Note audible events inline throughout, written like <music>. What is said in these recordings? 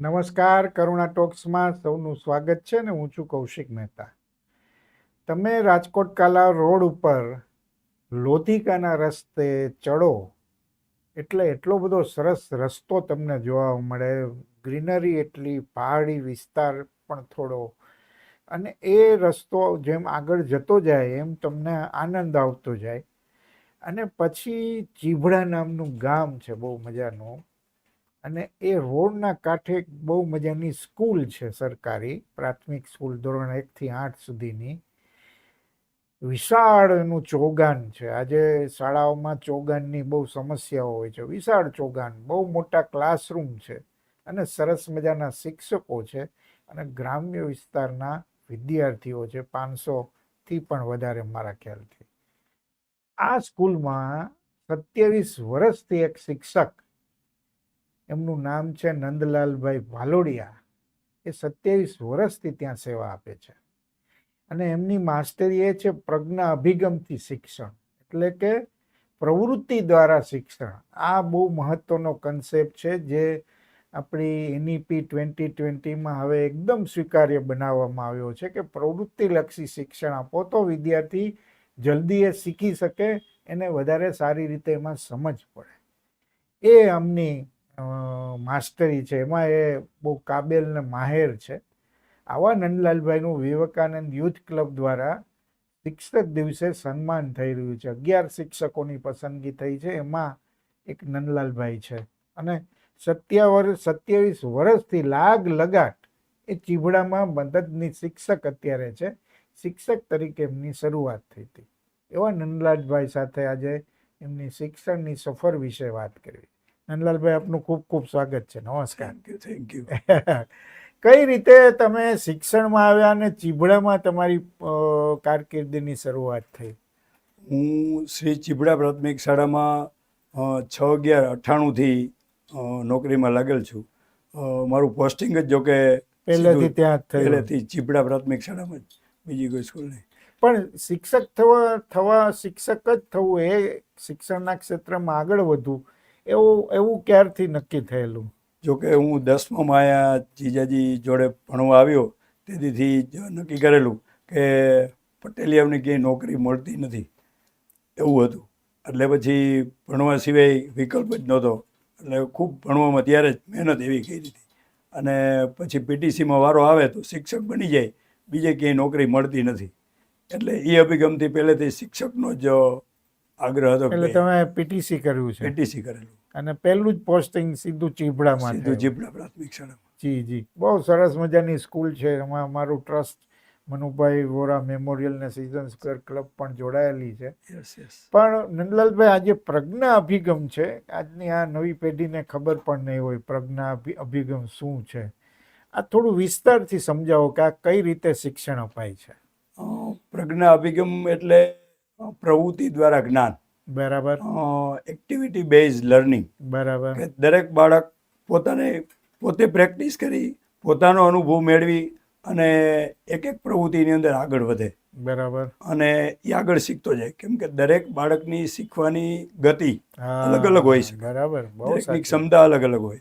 નમસ્કાર, કરુણા ટોક્સમાં સૌનું સ્વાગત છે ને હું છું કૌશિક મહેતા. તમે રાજકોટ કાલા રોડ ઉપર લોધિકાના રસ્તે ચડો એટલે એટલો બધો સરસ રસ્તો તમને જોવા મળે. ગ્રીનરી એટલી, પહાડી વિસ્તાર પણ થોડો. અને એ રસ્તો જેમ આગળ જતો જાય એમ તમને આનંદ આવતો જાય. અને પછી ચીભડા નામનું ગામ છે, બહુ મજાનું. અને એ રોડના કાંઠે એક બહુ મજાની સ્કૂલ છે સરકારી, પ્રાથમિક સ્કૂલ ધોરણ એકથી આઠ સુધીની. વિશાળ એનું ચોગાન છે. આજે શાળાઓમાં ચોગાનની બહુ સમસ્યાઓ હોય છે. વિશાળ ચોગાન, બહુ મોટા ક્લાસરૂમ છે અને સરસ મજાના શિક્ષકો છે અને ગ્રામ્ય વિસ્તારના વિદ્યાર્થીઓ છે. પાંચસોથી પણ વધારે મારા ખ્યાલથી. આ સ્કૂલમાં સત્યાવીસ વર્ષથી એક શિક્ષક એમનું નામ છે નંદલાલભાઈ ભાલોડિયા એ સત્યાવીસ વર્ષથી ત્યાં સેવા આપે છે. અને એમની માસ્ટરી એ છે પ્રજ્ઞા અભિગમથી શિક્ષણ. એટલે કે પ્રવૃત્તિ દ્વારા શિક્ષણ. આ બહુ મહત્વનો કન્સેપ્ટ છે જે આપણી એનઈપી ટ્વેન્ટી ટ્વેન્ટીમાં હવે એકદમ સ્વીકાર્ય બનાવવામાં આવ્યો છે કે પ્રવૃત્તિલક્ષી શિક્ષણ આપો તો વિદ્યાર્થી જલ્દી એ શીખી શકે, એને વધારે સારી રીતે એમાં સમજ પડે. એ આમની માસ્ટરી છે. એમાં એ બહુ કાબેલ ને માહેર છે. આવા નંદલાલભાઈનું વિવેકાનંદ યુથ ક્લબ દ્વારા શિક્ષક દિવસે સન્માન થઈ રહ્યું છે. અગિયાર શિક્ષકોની પસંદગી થઈ છે. એમાં એક નંદલાલભાઈ છે. અને સત્યાવર, સત્યાવીસ વર્ષથી લાગ લગાટ એ ચીભડામાં મદદની શિક્ષક અત્યારે છે. શિક્ષક તરીકે એમની શરૂઆત થઈ હતી. એવા નંદલાલભાઈ સાથે આજે એમની શિક્ષણની સફર વિશે વાત કરવી નંદલાલભાઈ આપનું ખૂબ ખૂબ સ્વાગત છે. નમસ્કાર. થેન્ક યુ થેન્ક યુ કઈ રીતે તમે શિક્ષણમાં આવ્યા અને ચીભડામાં તમારી કારકિર્દીની શરૂઆત થઈ? હું શ્રી ચીબડા પ્રાથમિક શાળામાં છ અગિયાર અઠ્ઠાણુંથી નોકરીમાં લાગેલ છું. મારું પોસ્ટિંગ જ જોકે પહેલેથી ત્યાં પહેલેથી ચીબડા પ્રાથમિક શાળામાં જ. બીજી કોઈ સ્કૂલ નહીં. પણ શિક્ષક થવા થવા શિક્ષક જ થવું એ શિક્ષણના ક્ષેત્રમાં આગળ વધવું એવું એવું ક્યારથી નક્કી થયેલું? જો કે હું દસમામાં આયા જીજાજી જોડે ભણવા આવ્યો, તેથી નક્કી કરેલું કે પટેલિયાઓની ક્યાંય નોકરી મળતી નથી. એવું હતું. એટલે પછી ભણવા સિવાય વિકલ્પ જ નહોતો. એટલે ખૂબ ભણવામાં ત્યારે જ મહેનત એવી કરી હતી. અને પછી પીટીસીમાં વારો આવે તો શિક્ષક બની જાય. બીજે ક્યાંય નોકરી મળતી નથી. એટલે એ અભિગમથી પહેલેથી શિક્ષકનો જ આગ્રહ હતો એટલે તમે પીટીસી કર્યું છે. પીટીસી કરેલું. અને પહેલું જ પોસ્ટિંગ સીધું ચીપડામાં સીધું ચીપડા પ્રાથમિક શાળામાં. જી જી. બહુ સરસ મજાની સ્કૂલ છે. એમાં અમારું ટ્રસ્ટ મનુભાઈ વોરા મેમોરિયલ ને સિઝન સ્ક્વેર ક્લબ પણ જોડાયેલી છે. પણ નંદલાલભાઈ આજે પ્રજ્ઞા અભિગમ છે. આજની આ નવી પેઢીને ખબર પણ નહીં હોય પ્રજ્ઞા અભિગમ શું છે. આ થોડું વિસ્તારથી સમજાવો કે આ કઈ રીતે શિક્ષણ અપાય છે? પ્રજ્ઞા અભિગમ એટલે પ્રવૃત્તિ દ્વારા જ્ઞાન. બરાબર. એક્ટિવિટી બેઝ લર્નિંગ બરાબર. દરેક બાળક પોતાને પોતે પ્રેક્ટિસ કરી પોતાનો અનુભવ મેળવી અને એક એક પ્રવૃત્તિની અંદર આગળ વધે. બરાબર. અને એ આગળ શીખતો જાય. કેમ કે દરેક બાળકની શીખવાની ગતિ અલગ અલગ હોય છે. બરાબર દરેકની ક્ષમતા અલગ અલગ હોય.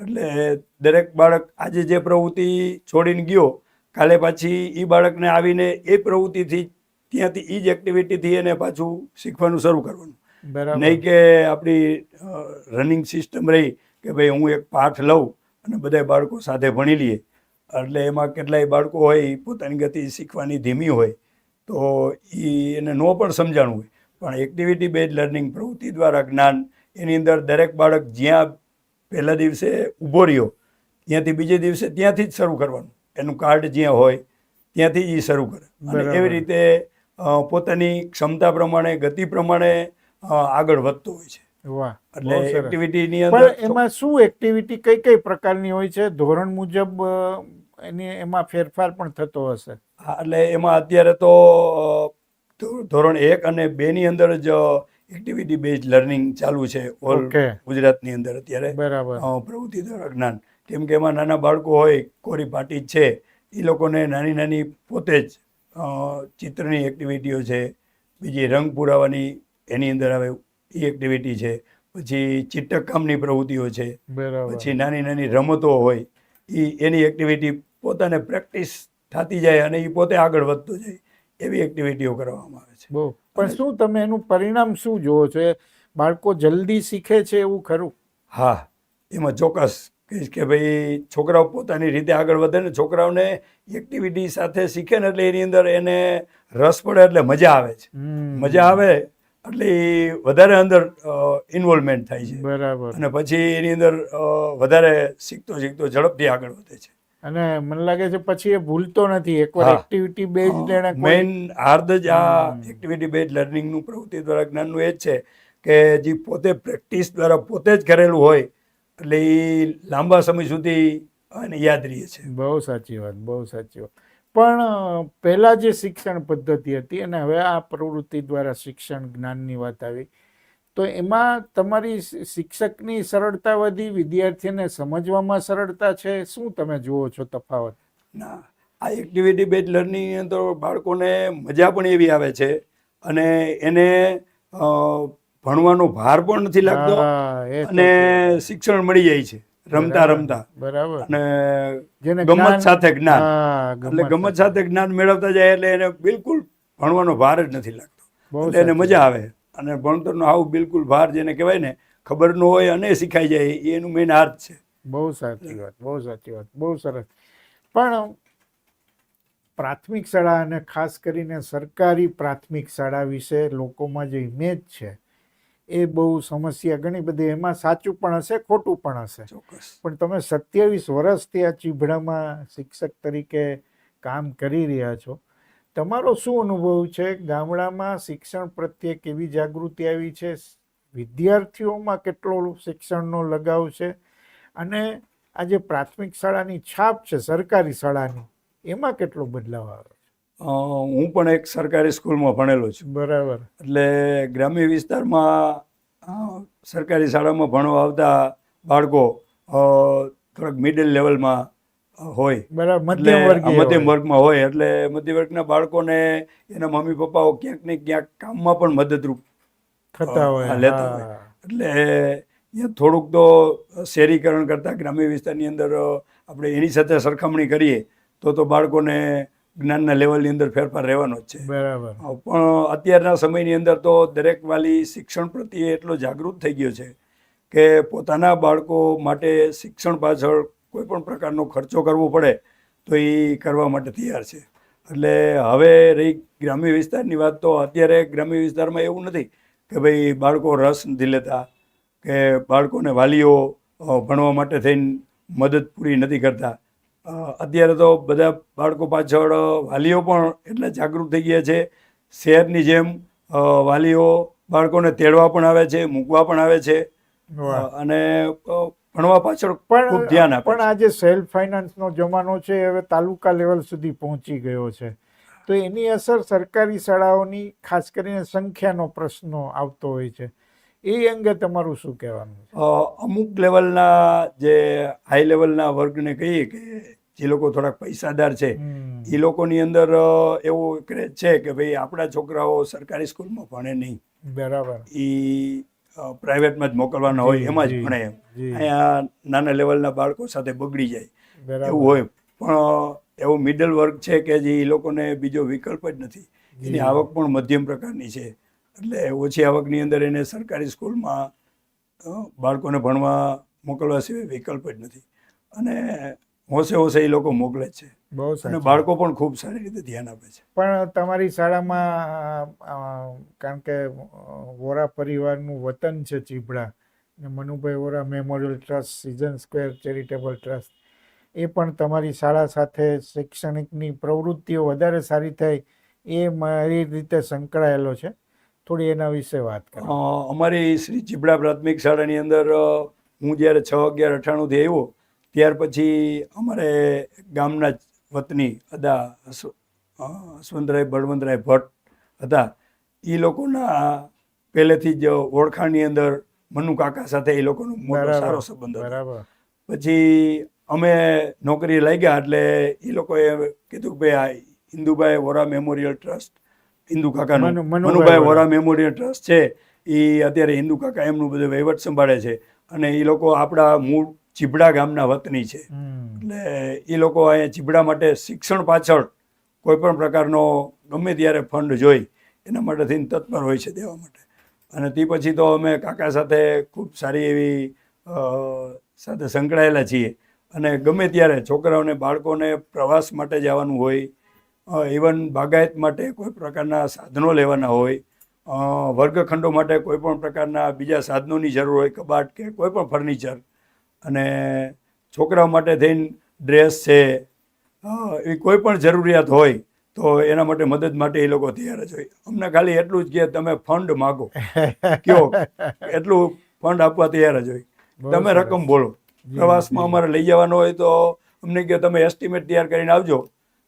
એટલે દરેક બાળક આજે જે પ્રવૃત્તિ છોડીને ગયો કાલે પાછી એ બાળકને આવીને એ પ્રવૃત્તિથી ત્યાંથી એ જ એક્ટિવિટીથી એને પાછું શીખવાનું શરૂ કરવાનું. નહીં કે આપણી રનિંગ સિસ્ટમ રહી કે ભાઈ હું એક પાઠ લઉં અને બધા બાળકો સાથે ભણી લઈએ. એટલે એમાં કેટલાય બાળકો હોય એ પોતાની ગતિ શીખવાની ધીમી હોય તો એ એને ન પણ સમજાણું હોય. પણ એક્ટિવિટી બેઝ લર્નિંગ પ્રવૃત્તિ દ્વારા જ્ઞાન એની અંદર દરેક બાળક જ્યાં પહેલા દિવસે ઊભો રહ્યો ત્યાંથી બીજે દિવસે ત્યાંથી જ શરૂ કરવાનું. એનું કાર્ડ જ્યાં હોય ત્યાંથી જ એ શરૂ કરે. અને એવી રીતે પોતાની ક્ષમતા પ્રમાણે ગતિ પ્રમાણે આગળ વધતો હોય છે. વાહ એટલે એક્ટિવિટીની અંદર એમાં શું એક્ટિવિટી કઈ કઈ પ્રકારની હોય છે? ધોરણ મુજબ એની એમાં ફેરફાર પણ થતો હશે? હા, એટલે એમાં અત્યારે તો ધોરણ એક અને બે ની અંદર જ એક્ટિવિટી બેઝ લર્નિંગ ચાલુ છે ઓલ ગુજરાતની અંદર અત્યારે. બરાબર. પ્રવૃત્તિ દ્વારા જ્ઞાન. કેમ કે એમાં નાના બાળકો હોય કોરી પાટી છે એ લોકોને નાની નાની પોતે જ ચિત્રની એક્ટિવિટીઓ છે. બીજી રંગ પુરાવાની એની અંદર આવે એ એક્ટિવિટી છે. પછી ચિત્તક કામની પ્રવૃત્તિઓ છે. બરાબર. પછી નાની નાની રમતો હોય એ એની એક્ટિવિટી પોતાને પ્રેક્ટિસ થતી જાય અને એ પોતે આગળ વધતો જાય એવી એક્ટિવિટીઓ કરવામાં આવે છે. પણ શું તમે એનું પરિણામ શું જુઓ છો? બાળકો જલ્દી શીખે છે એવું ખરું? હા એમાં ચોક્કસ કહીશ કે ભાઈ છોકરાઓ પોતાની રીતે આગળ વધે ને છોકરાઓને એક્ટિવિટી સાથે શીખે ને એટલે એની અંદર એને રસ પડે એટલે મજા આવે છે. મજા આવે એટલે એ વધારે અંદર ઇન્વોલ્વમેન્ટ થાય છે. બરાબર. અને પછી એની અંદર વધારે શીખતો શીખતો ઝડપથી આગળ વધે છે. અને મને લાગે છે પછી એ ભૂલતો નથી. એકવાર એક્ટિવિટી બેઝ એને મેઇન હાર્દ જ આ. એક્ટિવિટી બેઝ લર્નિંગનું પ્રવૃત્તિ દ્વારા જ્ઞાનનું એ જ છે કે જે પોતે પ્રેક્ટિસ દ્વારા પોતે જ કરેલું હોય એટલે એ લાંબા સમય સુધી અને યાદ રહે છે. બહુ સાચી વાત બહુ સાચી વાત. પણ પહેલાં જે શિક્ષણ પદ્ધતિ હતી અને હવે આ પ્રવૃત્તિ દ્વારા શિક્ષણ જ્ઞાનની વાત આવી તો એમાં તમારી શિક્ષકની સરળતા વધી વિદ્યાર્થીને સમજવામાં સરળતા છે? શું તમે જુઓ છો તફાવત? ના આ એક્ટિવિટી બેઝ લર્નિંગ અંદર બાળકોને મજા પણ એવી આવે છે અને એને ભણવાનો ભાર પણ નથી લાગતો અને શિક્ષણ મળી જાય છે રમતા રમતા. બરાબર. અને ગમત સાથે જ્ઞાન. એટલે ગમત સાથે. જ્ઞાન મેળવતા જાય એટલે એને બિલકુલ ભણવાનો ભાર જ નથી લાગતો. એટલે એને મજા આવે. અને ભણતરનો આવું બિલકુલ ભાર જેને કહેવાય ને ખબર ન હોય અને શીખાઈ જાય એનું મેઇન અર્થ છે. બહુ સાચી વાત બહુ સાચી વાત બહુ સરસ. પણ પ્રાથમિક શાળા અને ખાસ કરીને સરકારી પ્રાથમિક શાળા વિશે લોકોમાં જે ઇમેજ છે એ બહુ સમસ્યા ઘણી બધી એમાં સાચું પણ હશે ખોટું પણ હશે. પણ તમે સત્યાવીસ વર્ષથી આ ચીભડામાં શિક્ષક તરીકે કામ કરી રહ્યા છો. તમારો શું અનુભવ છે? ગામડામાં શિક્ષણ પ્રત્યે કેવી જાગૃતિ આવી છે? વિદ્યાર્થીઓમાં કેટલો શિક્ષણનો લગાવ છે? અને આ જે પ્રાથમિક શાળાની છાપ છે સરકારી શાળાની એમાં કેટલો બદલાવ આવે અ, હું પણ એક સરકારી સ્કૂલમાં ભણેલો છું. બરાબર. એટલે ગ્રામ્ય વિસ્તારમાં સરકારી શાળામાં ભણવા આવતા બાળકો થોડાક મિડલ લેવલમાં હોય. બરાબર મધ્યમ. વર્ગમાં હોય. એટલે મધ્યમ વર્ગના બાળકોને એના મમ્મી પપ્પાઓ ક્યાંક ને ક્યાંક કામમાં પણ મદદરૂપ થતા હોય લેતા હોય. એટલે અહીંયા થોડુંક તો શહેરીકરણ કરતાં ગ્રામ્ય વિસ્તારની અંદર આપણે એની સાથે સરખામણી કરીએ તો તો બાળકોને જ્ઞાનના લેવલની અંદર ફેરફાર રહેવાનો જ છે. બરાબર. પણ અત્યારના સમયની અંદર તો દરેક વાલી શિક્ષણ પ્રત્યે એટલો જાગૃત થઈ ગયો છે કે પોતાના બાળકો માટે શિક્ષણ પાછળ કોઈ પણ પ્રકારનો ખર્ચો કરવો પડે તો એ કરવા માટે તૈયાર છે. એટલે હવે રહી ગ્રામ્ય વિસ્તારની વાત તો અત્યારે ગ્રામ્ય વિસ્તારમાં એવું નથી કે ભાઈ બાળકો રસ નથી લેતા કે બાળકોને વાલીઓ ભણવા માટે થઈને મદદ પૂરી નથી કરતા. અત્યારે તો બધા બાળકો પાછળ વાલીઓ પણ એટલા જાગૃત થઈ ગયા છે. શહેરની જેમ વાલીઓ બાળકોને તેડવા પણ આવે છે મૂકવા પણ આવે છે. અને ભણવા પાછળ ખૂબ પણ ધ્યાન આપે પણ. આજે સેલ્ફ ફાઇનાન્સનો જમાનો છે હવે તાલુકા લેવલ સુધી પહોંચી ગયો છે. તો એની અસર સરકારી શાળાઓની ખાસ કરીને સંખ્યાનો પ્રશ્નો આવતો હોય છે. એ અંગે તમારું શું કહેવાનું અમુક લેવલના જે હાઈ લેવલના વર્ગને કહીએ કે જે લોકો થોડાક પૈસાદાર છે એ લોકોની અંદર એવો ક્રેઝ છે કે ભાઈ આપણા છોકરાઓ સરકારી સ્કૂલમાં ભણે નહીં. બરાબર. એ પ્રાઇવેટમાં જ મોકલવાના હોય એમાં જ ભણે. અહીંયા નાના લેવલના બાળકો સાથે બગડી જાય. એવું હોય. પણ એવો મિડલ વર્ગ છે કે જે એ લોકોને બીજો વિકલ્પ જ નથી. એની આવક પણ મધ્યમ પ્રકારની છે. એટલે ઓછી આવકની અંદર એને સરકારી સ્કૂલમાં બાળકોને ભણવા મોકલવા સિવાય વિકલ્પ જ નથી. અને હોંશે હોંશે એ લોકો મોકલે છે. બહુ અને બાળકો પણ ખૂબ સારી રીતે ધ્યાન આપે છે. પણ તમારી શાળામાં કારણ કે વોરા પરિવારનું વતન છે ચીભડા ને Manubhai Vora memorial trust season square charitable trust એ પણ તમારી શાળા સાથે શૈક્ષણિકની પ્રવૃત્તિઓ વધારે સારી થાય એ મારી રીતે સંકળાયેલો છે. થોડી એના વિશે વાત કરો. અમારી શ્રી ચીબડા પ્રાથમિક શાળાની અંદર હું જ્યારે છ અગિયાર અઠાણુંથી આવ્યો ત્યાર પછી અમારે ગામના જ વતની અદા હસ- હસવંતરાય બળવંતરાય ભટ્ટ હતા. એ લોકોના પહેલેથી જ ઓળખાણની અંદર મનુ કાકા સાથે એ લોકોનો મોટો સારો સંબંધ હતો. પછી અમે નોકરી લાગ્યા એટલે એ લોકોએ કીધું કે ભાઈ આ હિન્દુભાઈ વોરા મેમોરિયલ ટ્રસ્ટ હિન્દુ કાકાનું. મનુભાઈ. વોરા મેમોરિયલ ટ્રસ્ટ છે. એ અત્યારે હિન્દુ કાકા એમનું બધું વહીવટ સંભાળે છે. અને એ લોકો આપણા મૂળ ચીબડા ગામના વતની છે. એટલે એ લોકો અહીંયા ચીબડા માટે શિક્ષણ પાછળ કોઈ પણ પ્રકારનો ગમે ત્યારે ફંડ જોઈ એના માટે થઈને તત્પર હોય છે દેવા માટે. અને તે પછી તો અમે કાકા સાથે ખૂબ સારી એવી સાથે સંકળાયેલા છીએ. અને ગમે ત્યારે છોકરાઓને બાળકોને પ્રવાસ માટે જવાનું હોય ઇવન બાગાયત માટે કોઈ પ્રકારના સાધનો લેવાના હોય વર્ગખંડો માટે કોઈ પણ પ્રકારના બીજા સાધનોની જરૂર હોય કબાટ કે કોઈ પણ ફર્નિચર અને છોકરાઓ માટે થઈને ડ્રેસ છે એ કોઈ પણ જરૂરિયાત હોય તો એના માટે મદદ માટે એ લોકો તૈયાર જ હોય. અમને ખાલી એટલું જ કે તમે ફંડ માગો. <laughs> કયો? એટલું ફંડ આપવા તૈયાર જ હોય. તમે રકમ બોલો. પ્રવાસમાં અમારે લઈ જવાનો હોય તો અમને કે તમે એસ્ટિમેટ તૈયાર કરીને આવજો.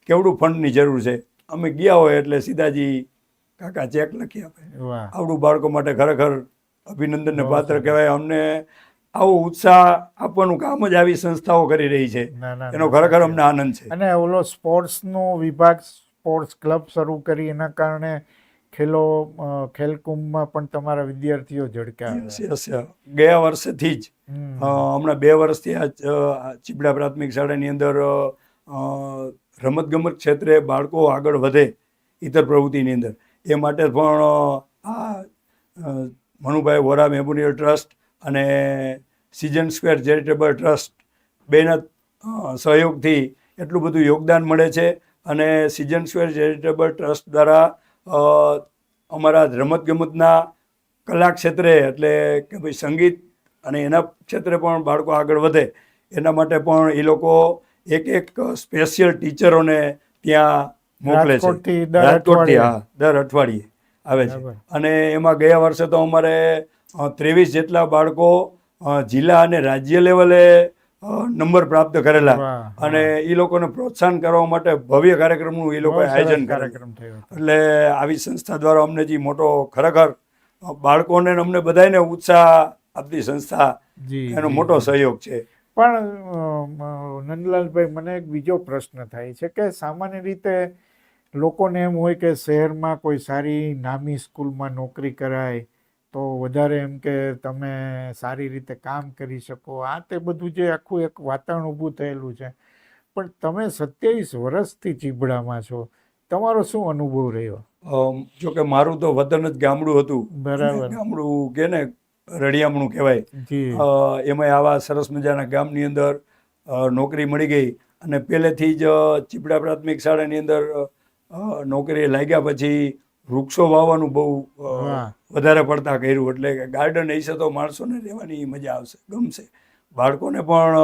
કેવડું ફંડની જરૂર છે? અમે ગયા હોય એટલે સીધાજી કાકા ચેક લખી આપે. આવડું બાળકો માટે ખરેખર અભિનંદનને પાત્ર. કહેવાય. અમને આવો ઉત્સાહ આપવાનું કામ જ આવી સંસ્થાઓ કરી રહી છે. એનો ખરેખર અમને આનંદ છે. અને ઓલો સ્પોર્ટ્સનો વિભાગ સ્પોર્ટ્સ ક્લબ શરૂ કરી એના કારણે ખેલો ખેલકુંભમાં પણ તમારા વિદ્યાર્થીઓ ઝડક્યા. ગયા વર્ષથી જ હમણાં બે વર્ષથી આ ચીપડા ચીબડા પ્રાથમિક શાળાની અંદર રમતગમત ક્ષેત્રે બાળકો આગળ વધે ઇતર પ્રવૃત્તિની અંદર. એ માટે પણ આ મનુભાઈ વોરા મેમોરિયલ ટ્રસ્ટ અને સિઝન સ્ક્વેર ચેરિટેબલ ટ્રસ્ટ બેના સહયોગથી એટલું બધું યોગદાન મળે છે. અને સિઝન સ્ક્વેર ચેરિટેબલ ટ્રસ્ટ દ્વારા અમારા રમતગમતના કલા ક્ષેત્રે એટલે કે ભાઈ સંગીત અને એના ક્ષેત્રે પણ બાળકો આગળ વધે એના માટે પણ એ લોકો એક એક સ્પેશિયલ ટીચરોને ત્યાં મોકલે છે. રાજકોટથી. હા દર અઠવાડિયે આવે છે. અને એમાં ગયા વર્ષે તો અમારે ત્રેવીસ જેટલા બાળકો જિલ્લા અને રાજ્ય લેવલે નંબર પ્રાપ્ત કરેલા. અને એ લોકોને પ્રોત્સાહન કરવા માટે ભવ્ય કાર્યક્રમનું એ લોકોએ આયોજન કાર્યક્રમ થયો એટલે આવી સંસ્થા દ્વારા અમને જે મોટો ખરેખર બાળકોને અમને બધાને ઉત્સાહ આપતી સંસ્થા એનો મોટો સહયોગ છે. પણ નંદલાલભાઈ મને એક બીજો પ્રશ્ન થાય છે કે સામાન્ય રીતે લોકોને એમ હોય કે શહેરમાં કોઈ સારી નામી સ્કૂલમાં નોકરી કરાય તો વધારે એમ કે તમે સારી રીતે કામ કરી શકો. આ તે બધું જે આખું એક વાતાવરણ ઊભું થયેલું છે. પણ તમે સત્યાવીસ વર્ષથી ચીબડામાં છો. તમારો શું અનુભવ રહ્યો? જો કે મારું તો વતન જ ગામડું હતું. બરાબર. ગામડું કે ને રળિયામણું કહેવાય. એમાં એમાંય આવા સરસ મજાના ગામની અંદર નોકરી મળી ગઈ અને પહેલેથી જ ચીપડા પ્રાથમિક શાળાની અંદર નોકરી લાગ્યા પછી વૃક્ષો વાવવાનું બહુ વધારે પડતા કર્યું. એટલે ગાર્ડન હશે તો માણસોને રહેવાની મજા આવશે ગમશે. બાળકોને પણ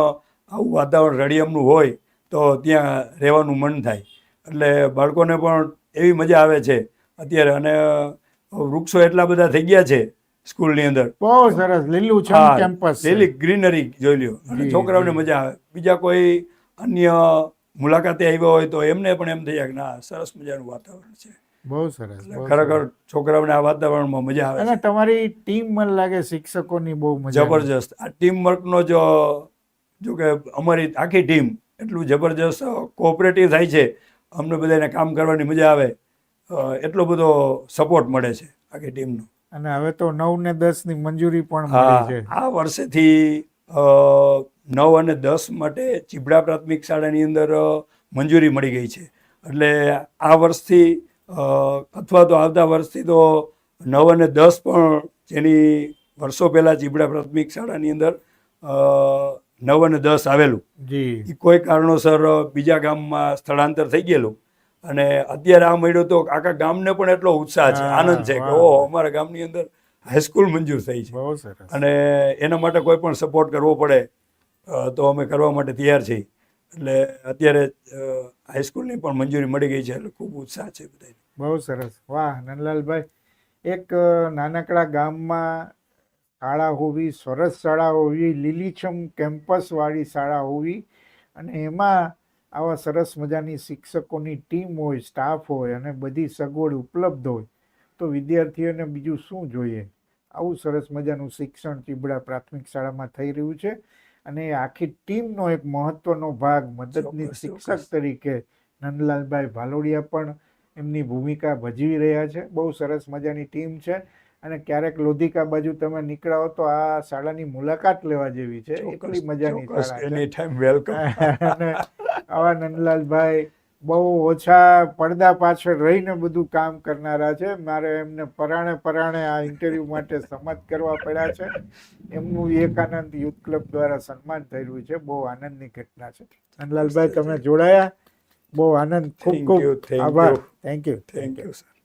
આવું વાતાવરણ રળિયમનું હોય તો ત્યાં રહેવાનું મન થાય. એટલે બાળકોને પણ એવી મજા આવે છે અત્યારે. અને વૃક્ષો એટલા બધા થઈ ગયા છે સ્કૂલની અંદર. બહુ સરસ. હા, કેમ્પસ લીલી ગ્રીનરી જોઈ લ્યો. અને છોકરાઓને મજા આવે. બીજા કોઈ અન્ય મુલાકાતે આવ્યા હોય તો એમને પણ એમ થઈ જાય કે ના સરસ મજાનું વાતાવરણ છે. બહુ સરસ ખરેખર છોકરાઓને આ વાતાવરણમાં મજા આવે અને તમારી ટીમ મને લાગે શિક્ષકોની બહુ મજા જબરજસ્ત. આ ટીમ વર્કનો જો જો કે અમારી આખી ટીમ એટલું જબરજસ્ત કોઓપરેટિવ થાય છે અમને બધાને કામ કરવાની મજા આવે એટલો બધો સપોર્ટ મળે છે આખી ટીમનો. અને હવે તો નવ ને દસની મંજૂરી પણ હા મળી છે. આ વર્ષેથી નવ અને દસ માટે ચીબડા પ્રાથમિક શાળાની અંદર મંજૂરી મળી ગઈ છે. એટલે આ વર્ષથી અથવા તો આવતા વર્ષથી તો નવ અને દસ પણ જેની વર્ષો પહેલાં ચીબડા પ્રાથમિક શાળાની અંદર નવ અને દસ આવેલું. જી. કોઈ કારણોસર બીજા ગામમાં સ્થળાંતર થઈ ગયેલું. અને અત્યારે આ મળ્યો તો આખા ગામને પણ એટલો ઉત્સાહ છે આનંદ છે કે. ઓહો અમારા ગામની અંદર હાઈસ્કૂલ મંજૂર થઈ છે. અને એના માટે કોઈ પણ સપોર્ટ કરવો પડે તો અમે કરવા માટે તૈયાર છીએ. એટલે અત્યારે હાઈસ્કૂલની પણ મંજૂરી મળી ગઈ છે એટલે ખૂબ ઉત્સાહ છે બધાને બહુ સરસ. વાહ, નંદલાલભાઈ, એક નાનકડા ગામમાં શાળા હોવી, સરસ શાળા હોવી, લીલીછમ કેમ્પસવાળી શાળા હોવી અને એમાં આવા સરસ મજાની શિક્ષકોની ટીમ હોય સ્ટાફ હોય અને બધી સગવડ ઉપલબ્ધ હોય, તો વિદ્યાર્થીઓને બીજું શું જોઈએ? આવું સરસ મજાનું શિક્ષણ ચીબડા પ્રાથમિક શાળામાં થઈ રહ્યું છે. અને આખી ટીમનો એક મહત્વનો ભાગ મદદની શિક્ષક તરીકે નંદલાલભાઈ ભાલોડિયા પણ એમની ભૂમિકા ભજવી રહ્યા છે. બહુ સરસ મજાની ટીમ છે અને ક્યારેક લોધિકા બાજુ તમે નીકળાઓ તો આ શાળાની મુલાકાત લેવા જેવી છે. એટલી મજાની શાળા છે. એની ટાઈમ વેલકમ અને આવા નંદલાલભાઈ બહુ ઓછા પડદા પાછળ રહીને બધું કામ કરનારા છે. મારે એમને પરાણે પરાણે આ ઇન્ટરવ્યૂ માટે સંમત કરવા પડ્યા છે. એમનું વિવેકાનંદ યુથ ક્લબ દ્વારા સન્માન થયું છે. બહુ આનંદની ઘટના છે. ધનલાલભાઈ તમે જોડાયા. બહુ આનંદ. ખૂબ ખૂબ આભાર. Thank you thank you sir